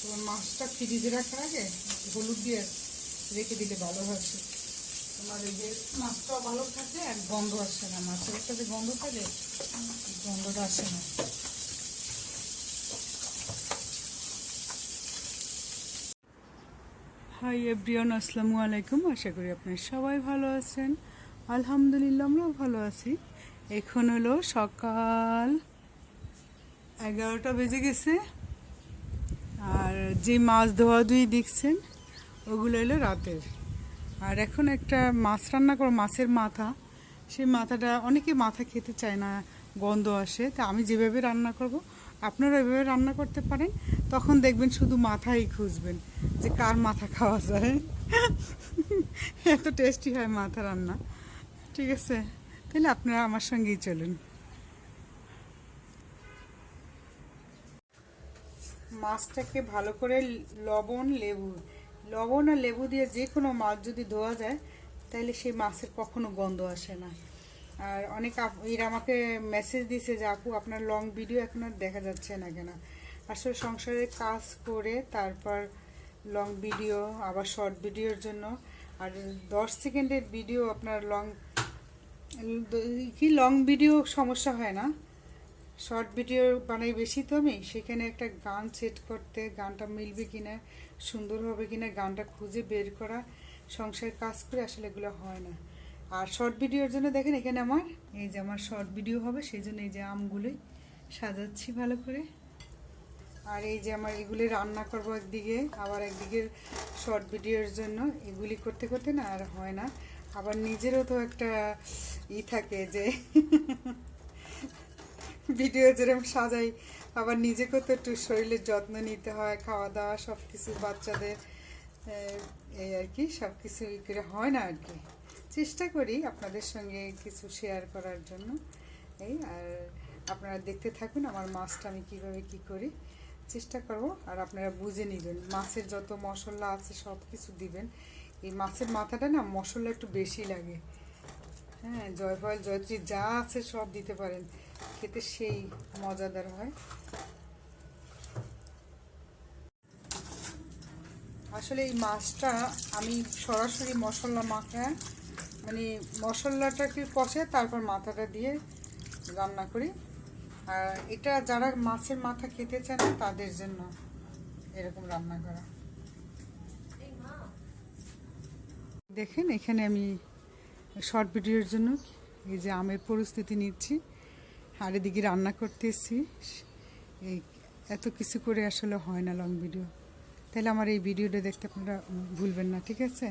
তো মাছটা ফ্রিজে রাখার আগে হলুদ দিয়ে রেখে দিলে ভালো হয়। তোমার এই যে মাছটাও ভালো থাকে আর গন্ধ আসে না, মাছের একটা যে গন্ধ থাকে, গন্ধটা আসে না। হাই এভরিওয়ান আসসালামু আলাইকুম। আশা করি আপনারা সবাই ভালো আছেন। আলহামদুলিল্লাহ, আমরাও ভালো আছি। এখন হলো সকাল এগারোটা বেজে গেছে। আর যে মাছ ধোয়া ধুই দেখছেন, ওগুলো হলো রাতের। আর এখন একটা মাছ রান্না করো মাছের মাথা। সেই মাথাটা, অনেকে মাথা খেতে চায় না, গন্ধ আসে। তা আমি যেভাবে রান্না করব, আপনারা এভাবে রান্না করতে পারেন। তখন দেখবেন শুধু মাথাই খুঁজবেন যে কার মাথা খাওয়া যায়। এত টেস্টি হয় মাথা রান্না। ঠিক আছে? তাহলে আপনারা আমার সঙ্গেই চলুন। মাছটাকে ভালো করে লবণ, লেবু, লবণ আর লেবু দিয়ে যে কোনো মাছ যদি ধোয়া যায়, তাহলে সেই মাছের কখনো গন্ধ আসে না। আর অনেক এরা আমাকে মেসেজ দিয়েছে যে, আপু, আপনার লং ভিডিও এখন আর দেখা যাচ্ছে না কেন? আসলে সংসারে কাজ করে তারপর লং ভিডিও আবার শর্ট ভিডিওর জন্য। আর দশ সেকেন্ডের ভিডিও আপনার লং কি লং ভিডিও সমস্যা হয় না। শর্ট ভিডিও বানাই বেশি তো আমি, সেখানে একটা গান সেট করতে, গানটা মিলবে কিনা, সুন্দর হবে কিনা, গানটা খুঁজে বের করা, সংসারের কাজ করে আসলে এগুলো হয় না। আর শর্ট ভিডিওর জন্য দেখেন এখানে আমার, এই যে আমার শর্ট ভিডিও হবে, সেই জন্য এই যে আমগুলোই সাজাচ্ছি ভালো করে। আর এই যে আমার এগুলি রান্না করব একদিকে, আবার একদিকে শর্ট ভিডিওর জন্য, এগুলি করতে করতে না আর হয় না। আবার নিজেরও তো একটা ই থাকে যে ভিডিও যেরকম সাজাই, আবার নিজেকেও তো একটু শরীরের যত্ন নিতে হয় খাওয়া দাওয়া সব কিছু বাচ্চাদের এই আর কি সব কিছু করে হয় না আর কি। চেষ্টা করি আপনাদের সঙ্গে কিছু শেয়ার করার জন্য। এই, আর আপনারা দেখতে থাকুন আমার মাছটা আমি কীভাবে কি করি। চেষ্টা করব, আর আপনারা বুঝে নেবেন, মাছের যত মশলা আছে সব কিছু দিবেন। এই মাছের মাথাটা না মশলা একটু বেশি লাগে। হ্যাঁ জয়ফল, জয়ত্রী, যা আছে সব দিতে পারেন। খেতে সেই মজাদার হয়। আসলে এই মাছটা আমি সরাসরি মশলা মাখা মানে মশলাটাকে কষে তারপর মাথাটা দিয়ে রান্না করি। আর এটা যারা মাছের মাথা খেতে চায় না, তাদের জন্য এরকম রান্না করা। দেখেন, এখানে আমি শর্ট ভিডিওর জন্য এই যে আমের পরিস্থিতি নিচ্ছি। আর এদিকে রান্না করতেছি। এই এত কিছু করে আসলে হয় না লং ভিডিও তাহলে আমার এই ভিডিওটা দেখতে আপনারা ভুলবেন না, ঠিক আছে?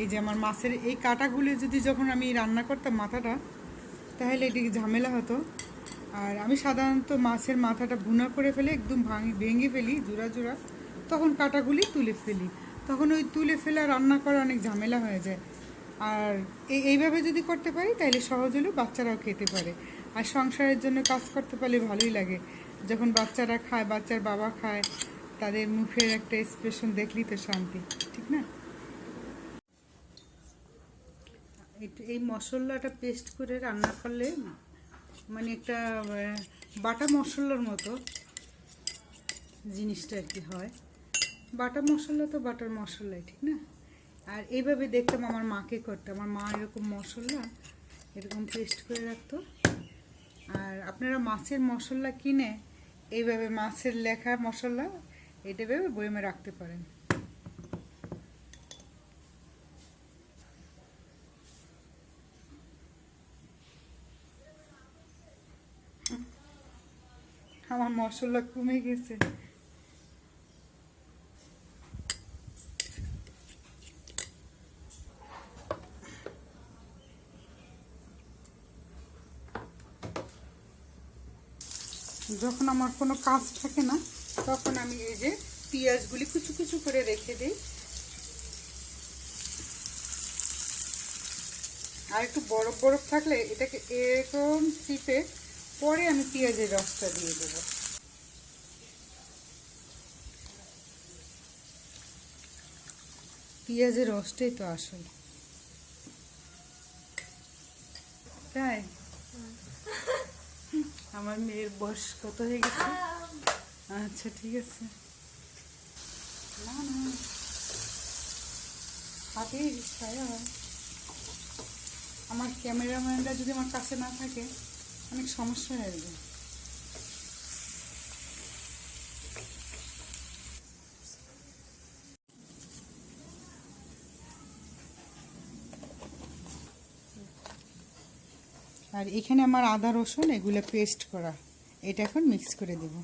এই যে আমার মাছের এই কাটাগুলি যদি যখন আমি রান্না করতাম মাথাটা, তাহলে এটিকে ঝামেলা হতো। আর আমি সাধারণত মাছের মাথাটা ভুনা করে ফেলে, একদম ভাঙি, ভেঙে ফেলি, জোড়া জোড়া, তখন কাটাগুলি তুলে ফেলি। তখন ওই তুলে ফেলা, রান্না করা অনেক ঝামেলা হয়ে যায়। আর এই এইভাবে যদি করতে পারি, তাহলে সহজ হলেও বাচ্চারাও খেতে পারে। আর সংসারের জন্য কাজ করতে পারলে ভালোই লাগে। যখন বাচ্চারা খায়, বাচ্চার বাবা খায়, তাদের মুখের একটা এক্সপ্রেশন দেখলেই তো শান্তি, ঠিক না? এই মশলাটা পেস্ট করে রান্না করলে মানে একটা বাটা মশলার মতো জিনিসটা আর কি হয়। বাটা মশলা তো বাটার মশলাই, ঠিক না? আর এইভাবে দেখতাম আমার মাকে করতে। আমার মা এরকম মশলা এরকম পেস্ট করে রাখতো। আর আপনারা মাছের মশলা কিনে এইভাবে মাছের লেখা মশলা এটা ভাবে বয়মে রাখতে পারেন। আমার মশলা কমে গেছে। যখন আমার কোনো কাজ থাকে না, তখন আমি এই যে পেঁয়াজগুলি কুচু কুচু করে রেখে দিই। আর একটু বরফ বরফ থাকলে এটাকে এরকম চিপে পরে আমি পেঁয়াজের রসটা দিয়ে দেবো। পেঁয়াজের রসটাই তো আসল। তাই? আমার মেয়ের বয়স কত হয়ে গেছে? আচ্ছা ঠিক আছে। না না। আমার ক্যামেরাম্যানরা যদি আমার কাছে না থাকে, অনেক সমস্যা হয়ে যায় আর এখানে আমার আদা রসুন এগুলো পেস্ট করা। এটা এখন মিক্স করে দেব।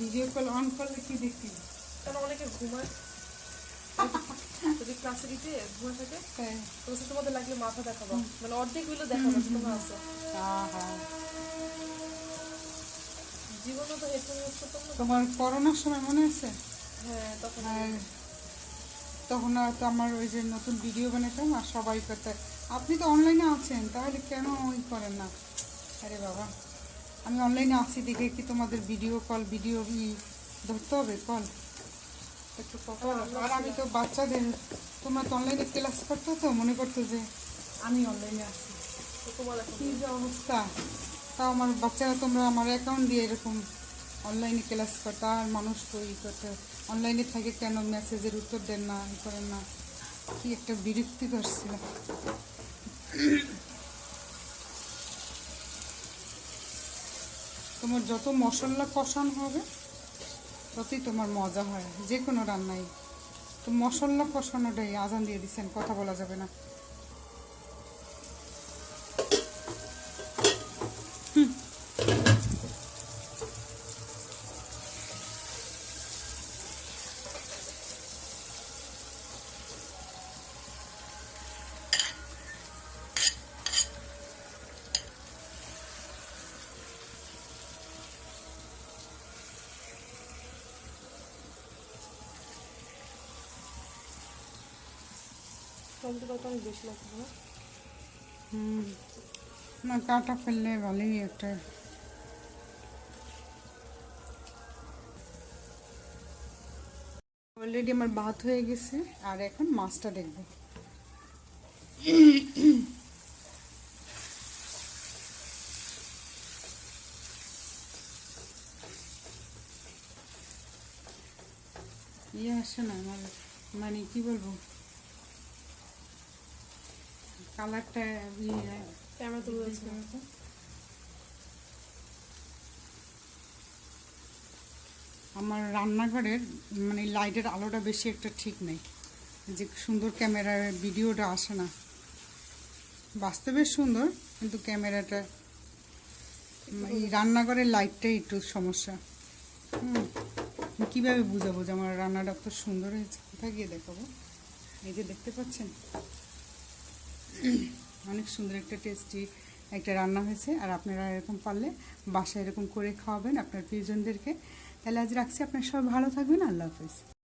ভিডিও কল অন করলে কি দেখি? অনেকে ঘুমায়? ক্লাসে দিতে ঘুমায় থাকে হ্যাঁ। তো তোমাদের লাগলে মাথা দেখাবো। মানে অর্ধেকগুলো দেখাবো যে তোমরা আছো। আহা। জীবনে তো হেডফোন ইউজ করতাম তোমার করোনার সময় মনে আছে? হ্যাঁ তখন আর তখন তো আমার ওই যে নতুন ভিডিও বানাতাম আর সবাই করতে। আপনি তো অনলাইনে আছেন তাহলে কেন ওই করেন না? আরে বাবা আমি অনলাইনে আছি দেখে কি তোমাদের ভিডিও কল ভিডিও ধরতে হবে কল একটু আর আমি তো বাচ্চাদের তোমরা তো অনলাইনে ক্লাস করতো তো মনে করতো যে আমি অনলাইনে আছি। কি যে অবস্থা? তাও আমার বাচ্চারা তোমরা আমার অ্যাকাউন্ট দিয়ে এরকম অনলাইনে ক্লাস করতে আর মানুষ তো ই করতে। অনলাইনে থাকে কেন মেসেজের উত্তর দেন না ই করেন না? কি একটা বিরক্তি করছিল তোমার যত মশলা কষানো হবে ততই তোমার মজা হয়। যে কোনো রান্নাই। তো মশলা কষানোটাই আজান দিয়ে দিচ্ছেন কথা বলা যাবে না। টমেটোটা তো অনেক বেশি লাগবে না? হুম। না, কাটা ফেললে ভালোই একটা। অলরেডি আমার ভাত হয়ে গেছে, আর এখন মাছটা দেখব। ইয়ে আসে না আমার মানে কি বলব? কালারটা ইয়ে ক্যামেরা তুলে আমার রান্নাঘরের মানে লাইটের আলোটা বেশি একটা ঠিক নেই। যে সুন্দর ক্যামেরার ভিডিওটা আসে না। বাস্তবে সুন্দর কিন্তু ক্যামেরাটা এই রান্নাঘরের লাইটটাই একটু সমস্যা। হুম কীভাবে বুঝাবো যে আমার রান্নাটা তো সুন্দর হয়েছে? কোথায় গিয়ে দেখাবো? এই যে দেখতে পাচ্ছেন? অনেক সুন্দর একটা টেস্টি একটা রান্না হয়েছে। আর আপনারা এরকম পারলে বাসায় এরকম করে খাওয়াবেন আপনার প্রিয়জনদেরকে। তাহলে আজ রাখছি। আপনার সবাই ভালো থাকবেন। আল্লাহ হাফিজ।